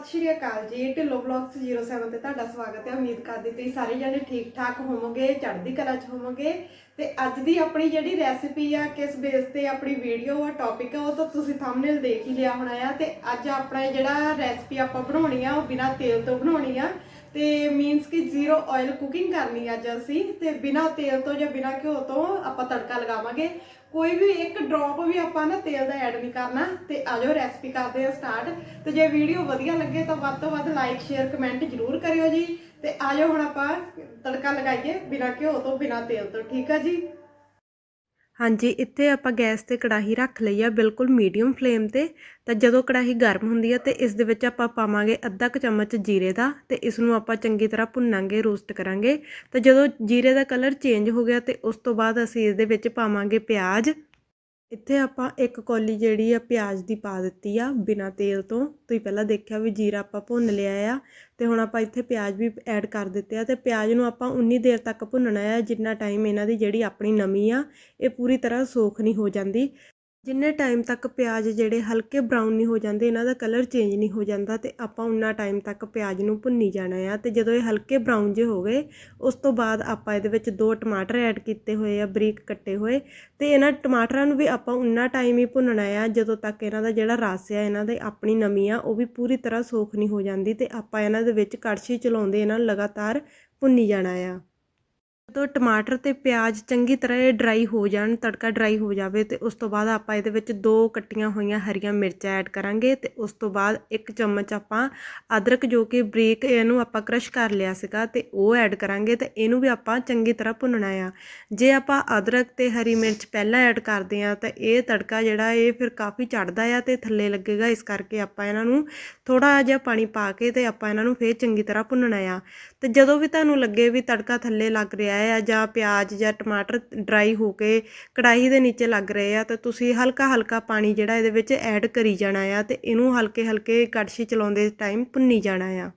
ਸਤਿ ਸ਼੍ਰੀ ਅਕਾਲ ਜੀ, ਢਿੱਲੋ ਵਲੌਗਸ 07 ਤੇ ਤੁਹਾਡਾ ਸਵਾਗਤ ਹੈ। ਉਮੀਦ ਕਰਦੀ ਤੁਸੀਂ ਸਾਰੇ ਜਣੇ ਠੀਕ ਠਾਕ ਹੋਵੋਗੇ, ਚੜ੍ਹਦੀ ਕਲਾ 'ਚ ਹੋਵੋਗੇ। ਤੇ ਅੱਜ ਦੀ ਆਪਣੀ ਜਿਹੜੀ ਰੈਸਿਪੀ ਆ, ਕਿਸ ਬੇਸ ਤੇ ਆਪਣੀ ਵੀਡੀਓ ਆ ਟੌਪਿਕ ਆ, ਉਹ ਤਾਂ ਤੁਸੀਂ ਥੰਬਨੇਲ ਦੇਖ ਹੀ ਲਿਆ ਹੋਣਾ ਆ। ਤੇ ਅੱਜ ਆਪਣਾ ਜਿਹੜਾ ਰੈਸਿਪੀ ਆਪਾਂ ਬਣਾਉਣੀ ਆ, ਉਹ ਬਿਨਾਂ ਤੇਲ ਤੋਂ ਬਣਾਉਣੀ ਆ। ਤੇ ਮੀਨਸ ਕਿ ਜ਼ੀਰੋ ਆਇਲ ਕੁਕਿੰਗ ਕਰਨੀ ਅੱਜ ਅਸੀਂ, ਤੇ ਬਿਨਾਂ ਤੇਲ ਤੋਂ ਜਾਂ ਬਿਨਾਂ ਘਿਓ ਤੋਂ ਆਪਾਂ ਤੜਕਾ ਲਗਾਵਾਂਗੇ। ਕੋਈ ਵੀ ਇੱਕ ਡ੍ਰੌਪ ਵੀ ਆਪਾਂ ਨਾ ਤੇਲ ਦਾ ਐਡ ਨਹੀਂ ਕਰਨਾ, ਤੇ ਆਜੋ ਰੈਸਪੀ ਕਰਦੇ ਆ ਸਟਾਰਟ ਤੇ ਜੇ ਵੀਡੀਓ ਵਧੀਆ ਲੱਗੇ ਤਾਂ ਵੱਧ ਤੋਂ ਵੱਧ ਲਾਈਕ ਸ਼ੇਅਰ ਕਮੈਂਟ ਜ਼ਰੂਰ ਕਰਿਓ ਜੀ। ਤੇ ਆਜੋ ਹੁਣ ਆਪਾਂ ਤੜਕਾ ਲਗਾਈਏ ਬਿਨਾਂ ਘਿਓ ਤੋਂ, ਬਿਨਾਂ ਤੇਲ ਤੋਂ, ਠੀਕ ਆ ਜੀ? ਹਾਂਜੀ, ਇੱਥੇ ਆਪਾਂ ਗੈਸ ਤੇ ਕੜਾਹੀ ਰੱਖ ਲਈ ਆ, ਬਿਲਕੁਲ ਮੀਡੀਅਮ ਫਲੇਮ ਤੇ। ਤਾਂ ਜਦੋਂ ਕੜਾਹੀ ਗਰਮ ਹੁੰਦੀ ਆ ਤੇ ਇਸ ਦੇ ਵਿੱਚ ਆਪਾਂ ਪਾਵਾਂਗੇ ਅੱਧਾ ਕੁ ਚਮਚ ਜੀਰੇ ਦਾ ਤੇ ਇਸ ਨੂੰ ਆਪਾਂ ਚੰਗੀ ਤਰ੍ਹਾਂ ਭੁੰਨਾਂਗੇ, ਰੋਸਟ ਕਰਾਂਗੇ। ਤਾਂ ਜਦੋਂ ਜੀਰੇ ਦਾ ਕਲਰ ਚੇਂਜ ਹੋ ਗਿਆ ਤੇ ਉਸ ਤੋਂ ਬਾਅਦ ਅਸੀਂ ਇਸ ਦੇ ਵਿੱਚ ਪਾਵਾਂਗੇ ਪਿਆਜ਼। ਇੱਥੇ ਆਪਾਂ ਇੱਕ ਕੌਲੀ ਜਿਹੜੀ ਆ ਪਿਆਜ਼ ਦੀ ਪਾ ਦਿੱਤੀ ਆ ਬਿਨਾਂ ਤੇਲ ਤੋਂ। ਤੁਸੀਂ ਪਹਿਲਾਂ ਦੇਖਿਆ ਵੀ ਜੀਰਾ ਆਪਾਂ ਭੁੰਨ ਲਿਆ ਆ ਤੇ ਹੁਣ ਆਪਾਂ ਇੱਥੇ ਪਿਆਜ਼ ਵੀ ਐਡ ਕਰ ਦਿੱਤੇ ਆ ਤੇ ਪਿਆਜ਼ ਨੂੰ ਆਪਾਂ ਉਨੀ ਦੇਰ ਤੱਕ ਭੁੰਨਣਾ ਆ ਜਿੰਨਾ ਟਾਈਮ ਇਹਨਾਂ ਦੀ ਜਿਹੜੀ ਆਪਣੀ ਨਮੀ ਆ, ਇਹ ਪੂਰੀ ਤਰ੍ਹਾਂ ਸੋਖ ਨਹੀਂ ਹੋ ਜਾਂਦੀ। ਜਿੰਨੇ ਟਾਈਮ ਤੱਕ ਪਿਆਜ਼ ਜਿਹੜੇ ਹਲਕੇ ਬਰਾਊਨ ਨਹੀਂ ਹੋ ਜਾਂਦੇ, ਇਹਨਾਂ ਦਾ ਕਲਰ ਚੇਂਜ ਨਹੀਂ ਹੋ ਜਾਂਦਾ ਤੇ ਆਪਾਂ ਉਨਾ ਟਾਈਮ ਤੱਕ ਪਿਆਜ਼ ਨੂੰ ਭੁੰਨੀ ਜਾਣਾ ਆ ਤੇ ਜਦੋਂ ਇਹ ਹਲਕੇ ਬਰਾਊਨ ਜੇ ਹੋ ਗਏ, ਉਸ ਤੋਂ ਬਾਅਦ ਆਪਾਂ ਇਹਦੇ ਵਿੱਚ ਦੋ ਟਮਾਟਰ ਐਡ ਕੀਤੇ ਹੋਏ ਆ, ਬਰੀਕ ਕੱਟੇ ਹੋਏ ਤੇ ਇਹਨਾਂ ਟਮਾਟਰਾਂ ਨੂੰ ਵੀ ਆਪਾਂ ਉਨਾ ਟਾਈਮ ਹੀ ਭੁੰਨਣਾ ਆ, ਜਦੋਂ ਤੱਕ ਇਹਨਾਂ ਦਾ ਜਿਹੜਾ ਰਸ ਆ, ਇਹਨਾਂ ਦੇ ਆਪਣੀ ਨਮੀ ਆ, ਉਹ ਵੀ ਪੂਰੀ ਤਰ੍ਹਾਂ ਸੋਖ ਨਹੀਂ ਹੋ ਜਾਂਦੀ ਤੇ ਆਪਾਂ ਇਹਨਾਂ ਦੇ ਵਿੱਚ ਕੜਛੀ ਚਲਾਉਂਦੇ ਇਹਨਾਂ ਨੂੰ ਲਗਾਤਾਰ ਭੁੰਨੀ ਜਾਣਾ ਆ। ਜਦੋਂ ਟਮਾਟਰ ਤੇ ਪਿਆਜ਼ ਚੰਗੀ ਤਰ੍ਹਾਂ ਇਹ ਡਰਾਈ ਹੋ ਜਾਣ, ਤੜਕਾ ਡਰਾਈ ਹੋ ਜਾਵੇ ਤੇ ਉਸ ਤੋਂ ਬਾਅਦ ਆਪਾਂ ਇਹਦੇ ਵਿੱਚ ਦੋ ਕੱਟੀਆਂ ਹੋਈਆਂ ਹਰੀਆਂ ਮਿਰਚਾਂ ਐਡ ਕਰਾਂਗੇ ਤੇ ਉਸ ਤੋਂ ਬਾਅਦ ਇੱਕ ਚਮਚ ਆਪਾਂ ਅਦਰਕ ਜੋ ਕਿ ਬਰੀਕ ਇਹਨੂੰ ਆਪਾਂ ਕ੍ਰਸ਼ ਕਰ ਲਿਆ ਸੀਗਾ ਤੇ ਉਹ ਐਡ ਕਰਾਂਗੇ ਤੇ ਇਹਨੂੰ ਵੀ ਆਪਾਂ ਚੰਗੀ ਤਰ੍ਹਾਂ ਭੁੰਨਣਾ ਆ। ਜੇ ਆਪਾਂ ਅਦਰਕ ਤੇ ਹਰੀ ਮਿਰਚ ਪਹਿਲਾਂ ਐਡ ਕਰਦੇ ਆ ਤਾਂ ਇਹ ਤੜਕਾ ਜਿਹੜਾ ਇਹ ਫਿਰ ਕਾਫੀ ਚੜਦਾ ਆ ਤੇ ਥੱਲੇ ਲੱਗੇਗਾ, ਇਸ ਕਰਕੇ ਆਪਾਂ ਇਹਨਾਂ ਨੂੰ ਥੋੜਾ ਜਿਹਾ ਪਾਣੀ ਪਾ ਕੇ ਤੇ ਆਪਾਂ ਇਹਨਾਂ ਨੂੰ ਫੇਰ ਚੰਗੀ ਤਰ੍ਹਾਂ ਭੁੰਨਣਾ ਆ। ਤੇ ਜਦੋਂ ਵੀ ਤੁਹਾਨੂੰ ਲੱਗੇ ਵੀ ਤੜਕਾ ਥੱਲੇ ਲੱਗ ਰਿਹਾ ਹੈ ਜਾਂ ਪਿਆਜ਼ ਜਾਂ ਟਮਾਟਰ ਡਰਾਈ ਹੋ ਕੇ ਕੜਾਹੀ ਦੇ ਨੀਚੇ ਲੱਗ ਰਹੇ ਆ, ਤਾਂ ਤੁਸੀਂ ਹਲਕਾ ਹਲਕਾ ਪਾਣੀ ਜਿਹੜਾ ਇਹਦੇ ਵਿੱਚ ਐਡ ਕਰੀ ਜਾਣਾ ਆ ਤੇ ਇਹਨੂੰ ਹਲਕੇ ਹਲਕੇ ਕੜਛੀ ਚਲਾਉਂਦੇ ਟਾਈਮ ਭੁੰਨੀ ਜਾਣਾ ਆ।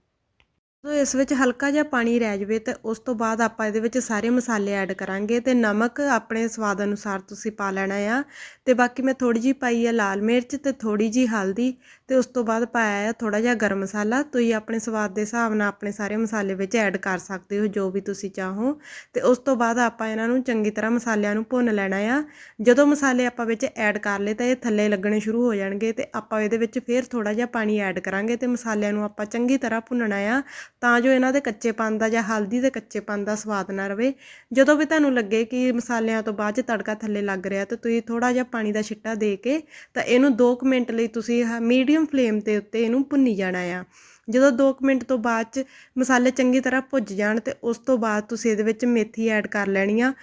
ਜਦੋਂ ਇਸ ਵਿੱਚ ਹਲਕਾ ਜਿਹਾ ਪਾਣੀ ਰਹਿ ਜਾਵੇ ਤੇ ਉਸ ਤੋਂ ਬਾਅਦ ਆਪਾਂ ਇਹਦੇ ਵਿੱਚ ਸਾਰੇ ਮਸਾਲੇ ਐਡ ਕਰਾਂਗੇ ਤੇ ਨਮਕ ਆਪਣੇ ਸਵਾਦ ਅਨੁਸਾਰ ਤੁਸੀਂ ਪਾ ਲੈਣਾ ਆ। ਤੇ ਬਾਕੀ ਮੈਂ ਥੋੜੀ ਜੀ ਪਾਈ ਆ ਲਾਲ ਮਿਰਚ ਤੇ ਥੋੜੀ ਜੀ ਹਲਦੀ ਤੇ ਉਸ ਤੋਂ ਬਾਅਦ ਪਾਇਆ ਆ ਥੋੜਾ ਜਿਹਾ ਗਰਮ ਮਸਾਲਾ। ਤੁਸੀਂ ਆਪਣੇ ਸਵਾਦ ਦੇ ਹਿਸਾਬ ਨਾਲ ਆਪਣੇ ਸਾਰੇ ਮਸਾਲੇ ਵਿੱਚ ਐਡ ਕਰ ਸਕਦੇ ਹੋ, ਜੋ ਵੀ ਤੁਸੀਂ ਚਾਹੋ। ਤੇ ਉਸ ਤੋਂ ਬਾਅਦ ਆਪਾਂ ਇਹਨਾਂ ਨੂੰ ਚੰਗੀ ਤਰ੍ਹਾਂ ਮਸਾਲਿਆਂ ਨੂੰ ਭੁੰਨ ਲੈਣਾ ਆ। ਜਦੋਂ ਮਸਾਲੇ ਆਪਾਂ ਵਿੱਚ ਐਡ ਕਰ ਲਏ ਤਾਂ ਇਹ ਥੱਲੇ ਲੱਗਣੇ ਸ਼ੁਰੂ ਹੋ ਜਾਣਗੇ ਤੇ ਆਪਾਂ ਇਹਦੇ ਵਿੱਚ ਫੇਰ ਥੋੜਾ ਜਿਹਾ ਪਾਣੀ ਐਡ ਕਰਾਂਗੇ ਤੇ ਮਸਾਲਿਆਂ ਨੂੰ ਆਪਾਂ ਚੰਗੀ ਤਰ੍ਹਾਂ ਭੁੰਨਣਾ ਆ। ਤਾਂ ਜੋ ਇਹਨਾਂ ਦੇ ਕੱਚੇਪਨ ਦਾ ਜਾਂ ਹਲਦੀ ਦੇ ਕੱਚੇਪਨ ਦਾ ਸਵਾਦ ਨਾ ਰਵੇ। ਜਦੋਂ ਵੀ ਤੁਹਾਨੂੰ ਲੱਗੇ ਕਿ ਮਸਾਲਿਆਂ ਤੋਂ ਬਾਅਦ 'ਚ ਤੜਕਾ ਥੱਲੇ ਲੱਗ ਰਿਹਾ ਤਾਂ ਤੁਸੀਂ ਥੋੜਾ ਜਿਹਾ ਪਾਣੀ ਦਾ ਛਿੱਟਾ ਦੇ ਕੇ ਤਾਂ ਇਹਨੂੰ 2 ਮਿੰਟ ਲਈ ਤੁਸੀਂ ਮੀਡੀਅਮ ਫਲੇਮ ਤੇ ਉੱਤੇ ਇਹਨੂੰ ਭੁੰਨੀ ਜਾਣਾ ਆ। ਜਦੋਂ 2 ਮਿੰਟ ਤੋਂ ਬਾਅਦ 'ਚ ਮਸਾਲੇ ਚੰਗੀ ਤਰ੍ਹਾਂ ਭੁੱਜ ਜਾਣ ਤੇ ਉਸ ਤੋਂ ਬਾਅਦ ਤੁਸੀਂ ਇਹਦੇ ਵਿੱਚ ਮੇਥੀ ਐਡ ਕਰ ਲੈਣੀ ਆ।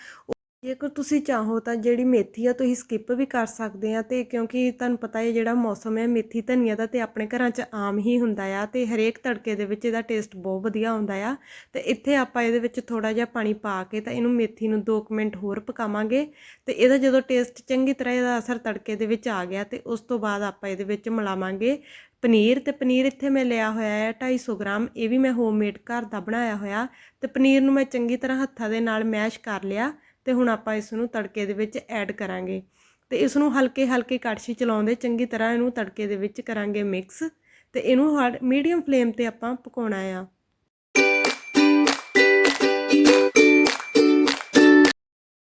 ਜੇਕਰ ਤੁਸੀਂ ਚਾਹੋ ਤਾਂ ਜਿਹੜੀ ਮੇਥੀ ਆ ਤੁਸੀਂ ਸਕਿੱਪ ਵੀ ਕਰ ਸਕਦੇ ਆ ਤੇ ਕਿਉਂਕਿ ਤੁਹਾਨੂੰ ਪਤਾ ਹੈ ਜਿਹੜਾ ਮੌਸਮ ਹੈ ਮੇਥੀ ਧਨੀਆ ਦਾ ਤੇ ਆਪਣੇ ਘਰਾਂ 'ਚ ਆਮ ਹੀ ਹੁੰਦਾ ਆ ਤੇ ਹਰੇਕ ਤੜਕੇ ਦੇ ਵਿੱਚ ਇਹਦਾ ਟੇਸਟ ਬਹੁਤ ਵਧੀਆ ਆਉਂਦਾ ਆ ਤੇ ਇੱਥੇ ਆਪਾਂ ਇਹਦੇ ਵਿੱਚ ਥੋੜਾ ਜਿਹਾ ਪਾਣੀ ਪਾ ਕੇ ਤਾਂ ਇਹਨੂੰ ਮੇਥੀ ਨੂੰ 2 ਮਿੰਟ ਹੋਰ ਪਕਾਵਾਂਗੇ ਤੇ ਇਹਦਾ ਜਦੋਂ ਟੇਸਟ ਚੰਗੀ ਤਰ੍ਹਾਂ ਇਹਦਾ ਅਸਰ ਤੜਕੇ ਦੇ ਵਿੱਚ ਆ ਗਿਆ ਤੇ ਉਸ ਤੋਂ ਬਾਅਦ ਆਪਾਂ ਇਹਦੇ ਵਿੱਚ ਮਿਲਾਵਾਂਗੇ ਪਨੀਰ ਤੇ ਪਨੀਰ ਇੱਥੇ ਮੈਂ ਲਿਆ ਹੋਇਆ ਹੈ 250 ਗ੍ਰਾਮ, ਇਹ ਵੀ ਮੈਂ ਹੋਮਮੇਡ ਘਰ ਦਾ ਬਣਾਇਆ ਹੋਇਆ ਤੇ ਪਨੀਰ ਨੂੰ ਮੈਂ ਚੰਗੀ ਤਰ੍ਹਾਂ ਹੱਥਾਂ ਦੇ ਨਾਲ ਮੈਸ਼ ਕਰ ਲਿਆ ਤੇ ਹੁਣ ਆਪਾਂ ਇਸ ਨੂੰ ਤੜਕੇ ਦੇ ਵਿੱਚ ਐਡ ਕਰਾਂਗੇ। ਤੇ ਇਸ ਨੂੰ ਹਲਕੇ ਹਲਕੇ ਕੜਛੀ ਚਲਾਉਂਦੇ, ਚੰਗੀ ਤਰ੍ਹਾਂ ਇਹਨੂੰ ਤੜਕੇ ਦੇ ਵਿੱਚ ਕਰਾਂਗੇ ਮਿਕਸ ਤੇ ਇਹਨੂੰ ਮੀਡੀਅਮ ਫਲੇਮ ਤੇ ਆਪਾਂ ਪਕਾਉਣਾ ਆ।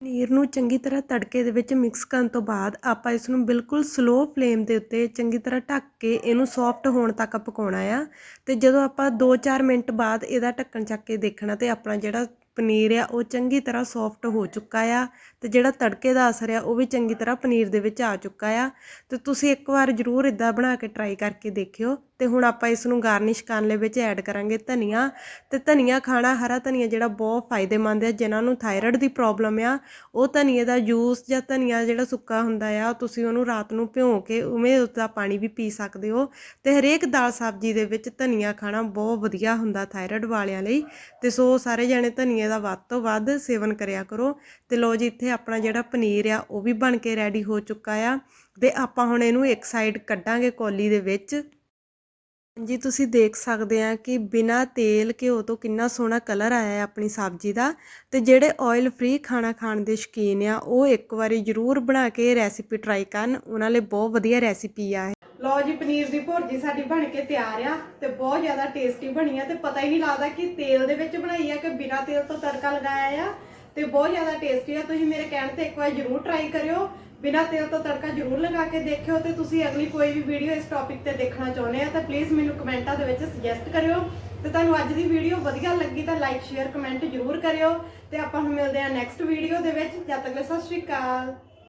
ਪਨੀਰ ਨੂੰ ਚੰਗੀ ਤਰ੍ਹਾਂ ਤੜਕੇ ਦੇ ਵਿੱਚ ਮਿਕਸ ਕਰਨ ਤੋਂ ਬਾਅਦ ਆਪਾਂ ਇਸ ਨੂੰ ਬਿਲਕੁਲ ਸਲੋ ਫਲੇਮ ਦੇ ਉੱਤੇ ਚੰਗੀ ਤਰ੍ਹਾਂ ਢੱਕ ਕੇ ਇਹਨੂੰ ਸੌਫਟ ਹੋਣ ਤੱਕ ਪਕਾਉਣਾ ਆ। ਤੇ ਜਦੋਂ ਆਪਾਂ 2-4 ਮਿੰਟ ਬਾਅਦ ਇਹਦਾ ਢੱਕਣ ਚੱਕ ਕੇ ਦੇਖਣਾ ਤੇ ਆਪਣਾ ਜਿਹੜਾ ਪਨੀਰ ਆ, ਉਹ ਚੰਗੀ ਤਰ੍ਹਾਂ ਸੌਫਟ ਹੋ ਚੁੱਕਾ ਆ ਤੇ ਜਿਹੜਾ ਤੜਕੇ ਦਾ ਅਸਰ ਆ, ਉਹ ਵੀ ਚੰਗੀ ਤਰ੍ਹਾਂ ਪਨੀਰ ਦੇ ਵਿੱਚ ਆ ਚੁੱਕਾ ਆ। ਤੇ ਤੁਸੀਂ ਇੱਕ ਵਾਰ ਜ਼ਰੂਰ ਇਦਾਂ ਬਣਾ ਕੇ ਟਰਾਈ ਕਰਕੇ ਦੇਖਿਓ। ਤੇ ਹੁਣ ਆਪਾਂ ਇਸ ਨੂੰ ਗਾਰਨਿਸ਼ ਕਰਨ ਲਈ ਵਿੱਚ ਐਡ ਕਰਾਂਗੇ ਧਨੀਆ। ਤੇ ਧਨੀਆ ਖਾਣਾ ਹਰਾ ਧਨੀਆ ਜਿਹੜਾ ਬਹੁਤ ਫਾਇਦੇਮੰਦ ਹੈ ਜਿਨ੍ਹਾਂ ਨੂੰ ਥਾਇਰਾਇਡ ਦੀ ਪ੍ਰੋਬਲਮ ਆ, ਉਹ ਧਨੀਏ ਦਾ ਜੂਸ ਜਾਂ ਧਨੀਆ ਜਿਹੜਾ ਸੁੱਕਾ ਹੁੰਦਾ ਆ, ਤੁਸੀਂ ਉਹਨੂੰ ਰਾਤ ਨੂੰ ਭਿਓ ਕੇ ਉਵੇਂ ਉਸਦਾ ਪਾਣੀ ਵੀ ਪੀ ਸਕਦੇ ਹੋ। ਤੇ ਹਰੇਕ ਦਾਲ ਸਬਜ਼ੀ ਦੇ ਵਿੱਚ ਧਨੀਆ ਖਾਣਾ ਬਹੁਤ ਵਧੀਆ ਹੁੰਦਾ ਥਾਇਰਾਇਡ ਵਾਲਿਆਂ ਲਈ। ਤੇ ਸੋ ਸਾਰੇ ਜਣੇ ਧਨੀਆ ਦਾ ਵੱਧ ਤੋਂ ਵੱਧ ਸੇਵਨ ਕਰਿਆ ਕਰੋ। ਤੇ ਲੋ ਜੀ, ਇੱਥੇ ਆਪਣਾ ਜਿਹੜਾ ਪਨੀਰ ਆ, ਉਹ ਵੀ ਬਣ ਕੇ ਰੈਡੀ ਹੋ ਚੁੱਕਾ ਆ। ਤੇ ਆਪਾਂ ਹੁਣ ਇਹਨੂੰ ਇੱਕ ਸਾਈਡ ਕੱਢਾਂਗੇ ਕੌਲੀ ਦੇ ਵਿੱਚ। ਜੀ, ਤੁਸੀਂ ਦੇਖ ਸਕਦੇ ਆ ਕਿ ਬਿਨਾ ਤੇਲ ਘਿਓ ਤੋਂ ਕਿੰਨਾ ਸੋਹਣਾ ਕਲਰ ਆਇਆ ਹੈ ਆਪਣੀ ਸਬਜ਼ੀ ਦਾ ਤੇ ਜਿਹੜੇ ਆਇਲ ਫ੍ਰੀ ਖਾਣਾ ਖਾਣ ਦੇ ਸ਼ੌਕੀਨ ਆ, ਉਹ ਇੱਕ ਵਾਰੀ ਜ਼ਰੂਰ ਬਣਾ ਕੇ ਰੈਸਿਪੀ ਟਰਾਈ ਕਰਨ। ਉਹਨਾਂ ਲਈ ਬਹੁਤ ਵਧੀਆ ਰੈਸਿਪੀ ਆ ਲਓ ਜੀ, ਪਨੀਰ ਦੀ ਭੁਰਜੀ ਸਾਡੀ ਬਣ ਕੇ ਤਿਆਰ ਆ ਤੇ ਬਹੁਤ ਜ਼ਿਆਦਾ ਟੇਸਟੀ ਬਣੀ ਆ ਤੇ ਪਤਾ ਹੀ ਨਹੀਂ ਲੱਗਦਾ ਕਿ ਤੇਲ ਦੇ ਵਿੱਚ ਬਣਾਈ ਆ ਕਿ ਬਿਨਾ ਤੇਲ ਤੋਂ ਤੜਕਾ ਲਗਾਇਆ ਆ ਤੇ ਬਹੁਤ ਜ਼ਿਆਦਾ ਟੇਸਟੀ ਆ। ਤੁਸੀਂ ਮੇਰੇ ਕਹਿਣ ਤੇ ਇੱਕ ਵਾਰ ਜ਼ਰੂਰ ਟਰਾਈ ਕਰਿਓ ਬਿਨਾਂ ਤੇਲ ਤੋਂ ਤੜਕਾ ਜ਼ਰੂਰ ਲਗਾ ਕੇ ਦੇਖਿਓ ਤੇ ਤੁਸੀਂ ਅਗਲੀ ਕੋਈ ਵੀ ਵੀਡੀਓ ਇਸ ਟੌਪਿਕ ਤੇ ਦੇਖਣਾ ਚਾਹੁੰਦੇ ਆ ਤਾਂ ਪਲੀਜ਼ ਮੈਨੂੰ ਕਮੈਂਟਾਂ ਦੇ ਵਿੱਚ ਸੁਜੈਸਟ ਕਰਿਓ। ਤੇ ਤੁਹਾਨੂੰ ਅੱਜ ਦੀ ਵੀਡੀਓ ਵਧੀਆ ਲੱਗੀ ਤਾਂ ਲਾਈਕ ਸ਼ੇਅਰ ਕਮੈਂਟ ਜ਼ਰੂਰ ਕਰਿਓ। ਤੇ ਆਪਾਂ ਹੁਣ ਮਿਲਦੇ ਆ ਨੈਕਸਟ ਵੀਡੀਓ ਦੇ ਵਿੱਚ। ਜਦ ਤੱਕ ਲਈ ਸਤਿ ਸ਼੍ਰੀ ਅਕਾਲ।